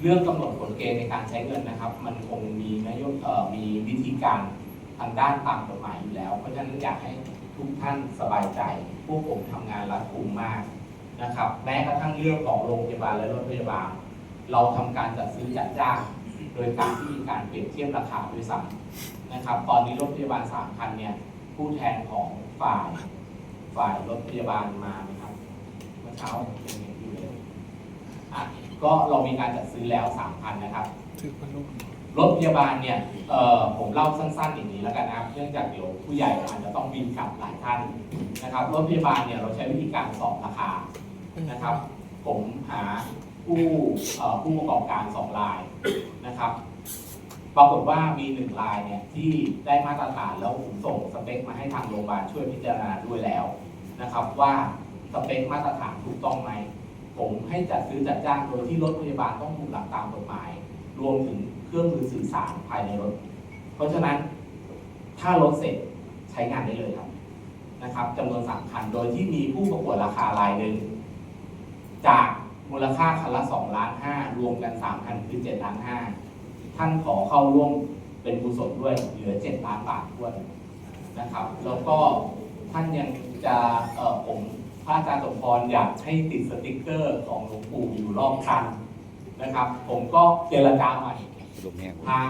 เรื่องกำหนดกฎเกณฑ์ในการใช้เงินนะครับ มันคงมีนโยบเอ่อมีวิธีการทางด้านตามกฎหมายอยู่แล้ว เพราะฉะนั้นอยากให้ทุกท่านสบายใจ พวกผมทำงานรัดกุมมากนะครับ แม้กระทั่งเรื่องของโรงพยาบาลและรถพยาบาล เราทำการจัดซื้อจัดจ้าง โดยการที่มีการเปรียบเทียบราคาด้วยซ้ำนะครับ ตอนนี้รถพยาบาลสามคันเนี่ยผู้แทนของฝ่ายฝ่ายรถพยาบาลมาไหมครับเมื่อเช้ายังเห็นอยู่เลยอะ ก็เรามีการจัดซื้อแล้วสามคันนะครับถือพันลูกรถพยาบาลเนี่ยเอ่อผมเล่าสั้นๆอย่างนี้แล้วกันนะครับ เนื่องจากเดี๋ยวผู้ใหญ่อาจจะต้องบินกลับหลายท่านนะครับรถพยาบาลเนี่ยเราใช้วิธีการสอบราคานะครับ ผมหาผู้เอ่อผู้ประกอบการสองรายนะครับปรากฏว่ามีหนึ่งรายเนี่ยที่ได้มาตรฐานแล้วผมส่งสเปคมาให้ทางโรงพยาบาลช่วยพิจารณาด้วยแล้วนะครับ ว่าสเปคมาตรฐานถูกต้องไหม ผมให้จัดซื้อจัดจ้างโดยที่รถพยาบาลต้องถูกหลักตามกฎหมาย รวมถึงเครื่องมือสื่อสารภายในรถ เพราะฉะนั้นถ้ารถเสร็จใช้งานได้เลยครับนะครับจำนวนสามคันโดยที่มีผู้ประกวดราคารายหนึ่งจากมูลค่าคันละสองล้านห้ารวมกันสามคันคือเจ็ดล้านห้าท่านขอเข้าร่วมเป็นกุศลด้วยเหลือเจ็ดล้านบาทด้วยนะครับ แล้วก็ท่านยังจะเอ่อผม พระอาจารย์สมพรอยากให้ติดสติกเกอร์ของหลวงปู่อยู่รอบคันนะครับ ผมก็เจรจาใหม่ลมแห้งทาง